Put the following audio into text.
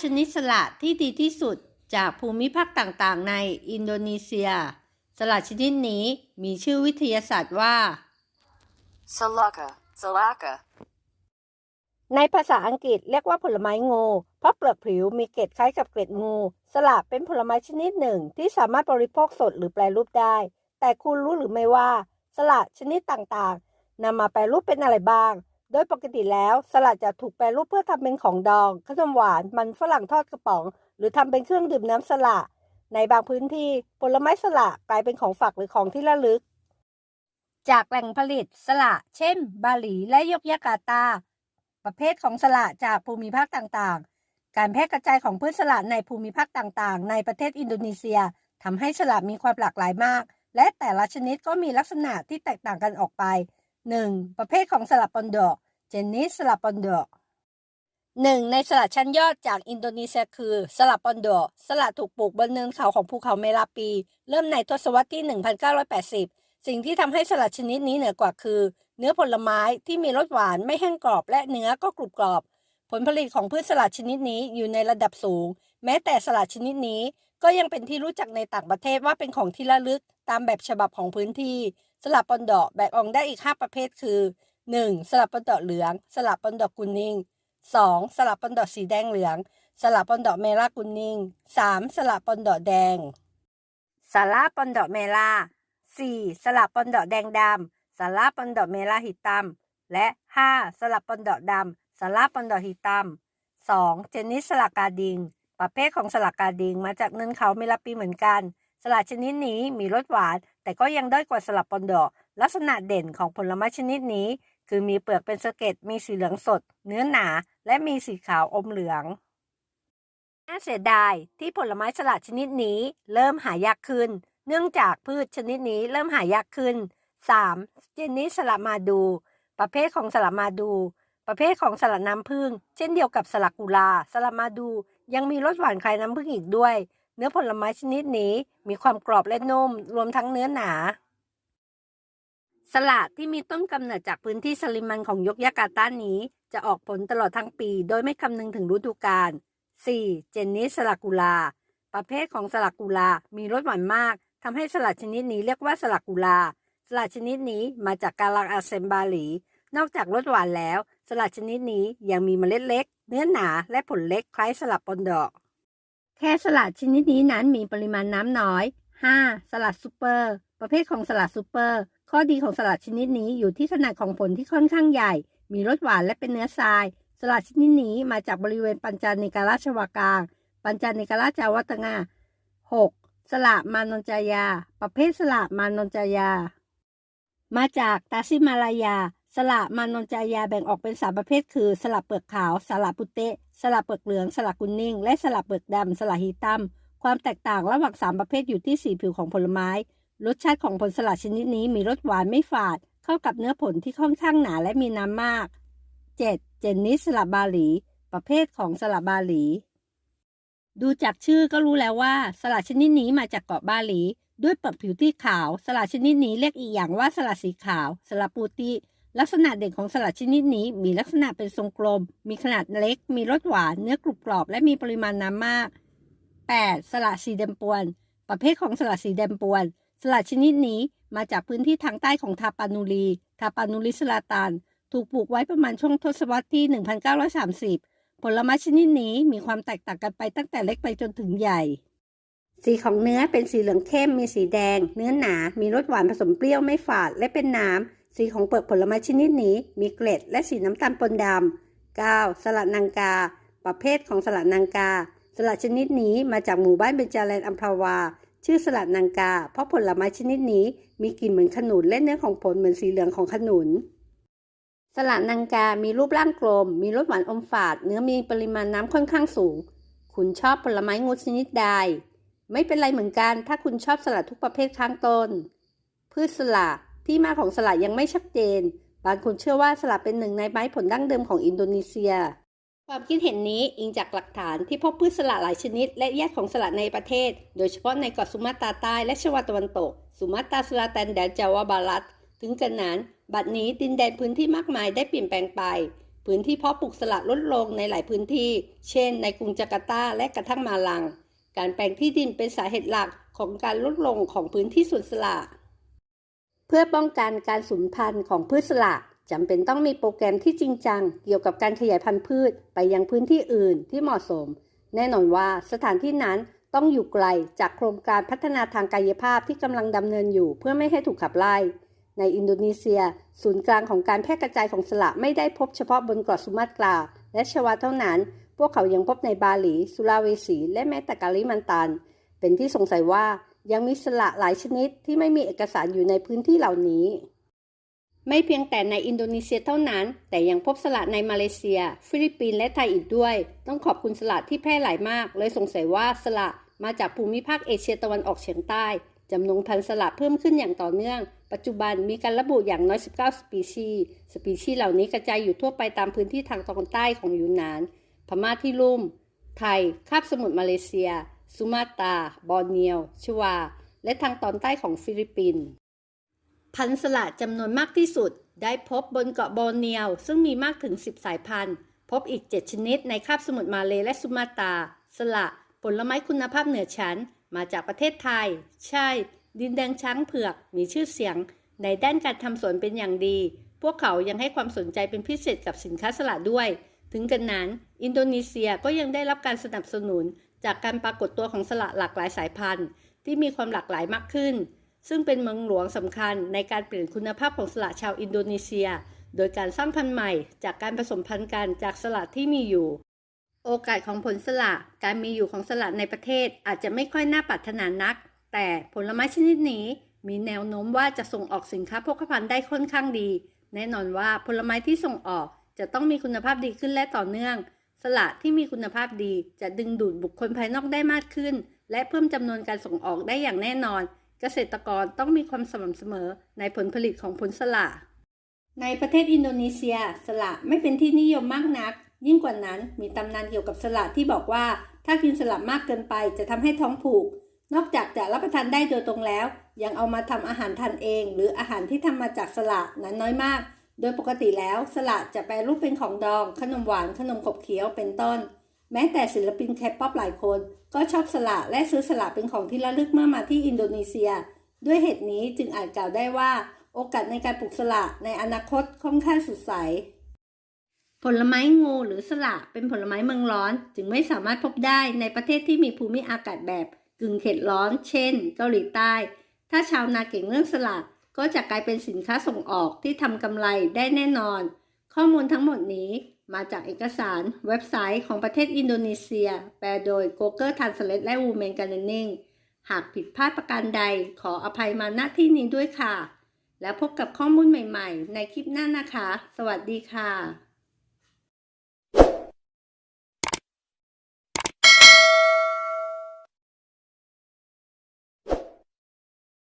9ชนิดสละที่ดีที่สุดจากภูมิภาคต่างๆ ในอินโดนีเซีย สละชนิดนี้มีชื่อวิทยาศาสตร์ว่า Salaka, Salaka. ในภาษาอังกฤษเรียกว่าผลไม้งู เพราะเปลือกผิวมีเกล็ดคล้ายกับเกล็ดงู สละเป็นผลไม้ชนิดหนึ่งที่สามารถบริโภคสดหรือแปรรูปได้ แต่คุณรู้หรือไม่ว่า สละชนิดต่างๆนำมาแปรรูปเป็นอะไรบ้าง โดยปกติแล้วสละจะถูกแปรรูปเพื่อทำเป็นของดองขนมหวาน มันฝรั่งทอดกระป๋อง หรือทำเป็นเครื่องดื่มน้ำสละในบางพื้นที่ผลไม้สละกลายเป็นของฝากหรือของที่ระลึก จากแหล่งผลิตสละเช่น บาหลีและยกยากาตา ประเภทของสละจากภูมิภาคต่างๆ การแพร่กระจายของพืชสละในภูมิภาคต่างๆ ในประเทศอินโดนีเซียทำให้สละมีความหลากหลายมาก และแต่ละชนิดก็มีลักษณะที่แตกต่างกันออกไป 1. ประเภทของสละปอนโดเจนนิสสละปอนโดหนึ่งในสละชั้นยอดจากอินโดนีเซียคือสละปอนโดสละถูกปลูกบนเนินเขาของภูเขาเมลาปี เริ่มในทศวรรษที่ 1980 สิ่งที่ทำให้สลัดชนิดนี้เหนือกว่าคือ เนื้อผลไม้ที่มีรสหวานไม่แห้งกรอบและเนื้อก็กรุบกรอบ ผลผลิตของพืชสลัดชนิดนี้อยู่ในระดับสูง แม้แต่สลัดชนิดนี้ ก็ยังเป็นที่รู้จักในต่างประเทศว่าเป็นของที่ระลึกตามแบบฉบับของพื้นที่ สลับปอนดอกแบ่งออกได้อีก 5 ประเภทคือ 1. สลับปอนดอกเหลือง สลับปอนดอกกุนิง 2. สลับปอนดอกสีแดงเหลือง สลับปอนดอกเมลากุนิง 3. สลับปอนดอกแดงสาระปอนดอกเมลา 4. สลับปอนดอกแดงดำสาระปอนดอกเมลาหิตัมและ 5. สลับปอนดอกดำสาระปอนดอกหิตัม 2. เจนนิสสลักกาดิง ประเภทของสลักกาดิงมาจากเนินเขาเมลาปีเหมือนกัน สลัดชนิดนี้มีรสหวาน แต่ก็ยังด้อยกว่าสลับปอนดอลักษณะเด่นของผลไม้ชนิดนี้ คือมีเปลือกเป็นสเก็ดมีสีเหลืองสด เนื้อหนา และมีสีขาวอมเหลืองน่าเสียดายที่ผลไม้สลัดชนิดนี้เริ่มหายากขึ้น เนื่องจากพืชชนิดนี้เริ่มหายากขึ้น 3. เจนนิสสลัดมาดู ประเภทของสลัดมาดู ประเภทของสลัดน้ำผึ้งเช่นเดียวกับสลัดกุลา สลัดมาดู ยังมีรสหวานคล้ายน้ำผึ้งอีกด้วย เนื้อผลไม้ชนิดนี้มีความกรอบและนุ่ม รวมทั้งเนื้อหนา สลัดที่มีต้นกำเนิดจากพื้นที่สลิมันของยกยากาตานี้ จะออกผลตลอดทั้งปี โดยไม่คำนึงถึงฤดูกาล 4. เจนนิสสลัดกุลา ประเภทของสลัดกุลา มีรสหวานมากทำให้สลัดชนิดนี้เรียกว่าสลัดกุลา สลัดชนิดนี้มาจากกาลังอาเซมบาหลี นอกจากรสหวานแล้ว สลัดชนิดนี้ยังมีเมล็ดเล็ก เนื้อหนาและผลเล็กคล้ายสลัดปอนดอก แค่สลัดชนิดนี้นั้นมีปริมาณน้ำน้อย 5. สลัดซูเปอร์ ประเภทของสลัดซูเปอร์ ข้อดีของสลัดชนิดนี้อยู่ที่ขนาดของผลที่ค่อนข้างใหญ่ มีรสหวานและเป็นเนื้อทราย สลัดชนิดนี้มาจากบริเวณปัญจานิการาชวากาปัญจานิการาชวัตงา 6. สละมานนจายา ประเภทสละมานนจายา มาจากตาซิมาลายา สละมานนจายาแบ่งออกเป็นสามประเภทคือ สละเปลือกขาว สละปุเตะ สละเปลือกเหลือง สละกุนนิ่ง และสละเปลือกดำสละฮีตัมความแตกต่างระหว่างสามประเภทอยู่ที่สีผิวของผลไม้ รสชาติของผลสลัดชนิดนี้มีรสหวานไม่ฝาด เข้ากับเนื้อผลที่ค่อนข้างหนาและมีน้ำมาก 7. เจนนิสสลับบาหลี ประเภทของสลับบาหลี ดูจากชื่อก็รู้แล้วว่า สลัดชนิดนี้มาจากเกาะบาหลี ด้วยเปลือกผิวที่ขาว สลัดชนิดนี้เรียกอีกอย่างว่าสลัดสีขาว สลัดปูติ ลักษณะเด่นของสลัดชนิดนี้มีลักษณะเป็นทรงกลม มีขนาดเล็ก มีรสหวาน เนื้อกรุบกรอบ และมีปริมาณน้ำมาก 8. สลัดสีแดงปวน ประเภทของสลัดสีแดงปวน สลัดชนิดนี้มาจากพื้นที่ทางใต้ของทาปานูรี ทาปานูริสลาตาน ถูกปลูกไว้ประมาณช่วงทศวรรษที่ 1930 ผลไม้ชนิดนี้มีความแตกต่างกันไปตั้งแต่เล็กไปจนถึงใหญ่ สีของเนื้อเป็นสีเหลืองเข้ม มีสีแดง เนื้อหนา มีรสหวานผสมเปรี้ยวไม่ฝาด และเป็นน้ำ สีของเปลือกผลไม้ชนิดนี้มีเกล็ดและสีน้ำตาลปนดำ 9. สลัดนางกา ประเภทของสลัดนางกา สลัดชนิดนี้มาจากหมู่บ้านเบญจาแลนอัมพาวา ชื่อสลัดนางกา เพราะผลไม้ชนิดนี้มีกลิ่นเหมือนขนุนและเนื้อของผลเหมือนสีเหลืองของขนุน สลัดนางกา มีรูปร่างกลม มีรสหวานอมฝาด เนื้อมีปริมาณน้ำค่อนข้างสูง คุณชอบผลไม้งูชนิดใด ไม่เป็นไรเหมือนกัน ถ้าคุณชอบสลัดทุกประเภทข้างต้น พืชสลัด ที่มาของสลัดยังไม่ชัดเจน บางคนเชื่อว่าสลัดเป็นหนึ่งในไม้ผลดั้งเดิมของอินโดนีเซีย ความคิดเห็นนี้อิงจากหลักฐานที่พบพืชสลัดหลายชนิด และแยกของสลัดในประเทศ โดยเฉพาะในเกาะสุมาตราใต้และชวาตะวันตก สุมาตราสลาแตนแดนจาวาบารัตถึงกันนั้น บัดนี้ดินแดนพื้นที่มากมายได้เปลี่ยนแปลงไป พื้นที่เพาะปลูกสละลดลงในหลายพื้นที่ เช่น ในกรุงจาการ์ตาและกระทั่งมาลัง การแปลงที่ดินเป็นสาเหตุหลักของการลดลงของพื้นที่สวนสละ เพื่อป้องกันการสูญพันธุ์ของพืชสละจำเป็นต้องมีโปรแกรมที่จริงจัง เกี่ยวกับการขยายพันธุ์พืชไปยังพื้นที่อื่นที่เหมาะสม แน่นอนว่าสถานที่นั้นต้องอยู่ไกลจากโครงการพัฒนาทางกายภาพที่กำลังดำเนินอยู่เพื่อไม่ให้ถูกขับไล่ ในอินโดนีเซีย ศูนย์กลางของการแพร่กระจายของสละไม่ได้พบเฉพาะบนเกาะสุมาตราและชวาเท่านั้น พวกเขายังพบในบาหลี สุลาเวสี และแม้แต่กาลิมันตัน เป็นที่สงสัยว่า ยังมีสละหลายชนิดที่ไม่มีเอกสารอยู่ในพื้นที่เหล่านี้ ไม่เพียงแต่ในอินโดนีเซียเท่านั้น แต่ยังพบสละในมาเลเซีย ฟิลิปปินส์และไทยอีกด้วย ต้องขอบคุณสละที่แพร่หลายมาก เลยสงสัยว่าสละมาจากภูมิภาคเอเชียตะวันออกเฉียงใต้จำนวนพันธุ์สละเพิ่มขึ้นอย่างต่อเนื่อง ปัจจุบันมีการระบุอย่างน้อย 19 สปีชี สปีชีเหล่านี้กระจายอยู่ทั่วไปตามพื้นที่ทางตอนใต้ของยูนนาน พม่าที่ลุ่ม ไทย คาบสมุทรมาเลเซีย สุมาตราบอร์เนียว ชวา และทางตอนใต้ของฟิลิปปินส์ พันธุ์สละจำนวนมากที่สุดได้พบบนเกาะบอร์เนียว ซึ่งมีมากถึง 10 สายพันธุ์ พบอีก 7 ชนิดในคาบสมุทรมาเลและสุมาตราสละ ผลไม้คุณภาพเหนือชั้น มาจากประเทศไทย ใช่ ดินแดงช้างเผือก มีชื่อเสียง ในด้านการทำสวนเป็นอย่างดี พวกเขายังให้ความสนใจเป็นพิเศษกับสินค้าสละด้วย ถึงกันนั้น อินโดนีเซียก็ยังได้รับการสนับสนุน จากการปรากฏตัวของสละหลากหลายสายพันธุ์ ที่มีความหลากหลายมากขึ้น ซึ่งเป็นเมืองหลวงสำคัญในการเปลี่ยนคุณภาพของสละชาวอินโดนีเซีย โดยการสร้างพันธุ์ใหม่ จากการผสมพันธุ์กันจากสละที่มีอยู่ โอกาสของผลสละการมีอยู่ของสละในประเทศอาจจะไม่ค่อยน่าปรารถนานัก แต่ผลไม้ชนิดนี้มีแนวโน้มว่าจะส่งออกสินค้าโภคภัณฑ์ได้ค่อนข้างดี แน่นอนว่าผลไม้ที่ส่งออกจะต้องมีคุณภาพดีขึ้นและต่อเนื่อง สละที่มีคุณภาพดีจะดึงดูดบุคคลภายนอกได้มากขึ้น และเพิ่มจำนวนการส่งออกได้อย่างแน่นอน เกษตรกรต้องมีความสม่ำเสมอในผลผลิตของผลสละในประเทศอินโดนีเซีย สละไม่เป็นที่นิยมมากนัก ยิ่งกว่านั้นมีตำนานเกี่ยวกับสละที่บอกว่า ถ้ากินสละมากเกินไปจะทำให้ท้องผูก นอกจากจะรับประทานได้โดยตรงแล้ว ยังเอามาทำอาหารทานเอง หรืออาหารที่ทำมาจากสละนั้นน้อยมาก โดยปกติแล้วสละจะแปรรูปเป็นของดอง ขนมหวาน ขนมขบเคี้ยวเป็นต้น แม้แต่ศิลปินแคป๊อปหลายคน ก็ชอบสละและซื้อสละเป็นของที่ระลึกเมื่อมาที่อินโดนีเซีย ด้วยเหตุนี้จึงอาจกล่าวได้ว่า โอกาสในการปลูกสละในอนาคตค่อนข้างสุดใส ผลไม้งูหรือสละเป็นผลไม้เมืองร้อน จึงไม่สามารถพบได้ในประเทศที่มีภูมิอากาศแบบกึ่งเขตร้อน เช่น เกาหลีใต้ ถ้าชาวนาเก่งเรื่องสละ ก็จะกลายเป็นสินค้าส่งออกที่ทำกำไรได้แน่นอน ข้อมูลทั้งหมดนี้มาจากเอกสารเว็บไซต์ของประเทศอินโดนีเซีย แปลโดย Google Translate และ Women Gardening หากผิดพลาดประการใดขออภัยมาณที่นี้ด้วยค่ะ แล้วพบกับข้อมูลใหม่ๆ ในคลิปหน้านะคะ สวัสดีค่ะ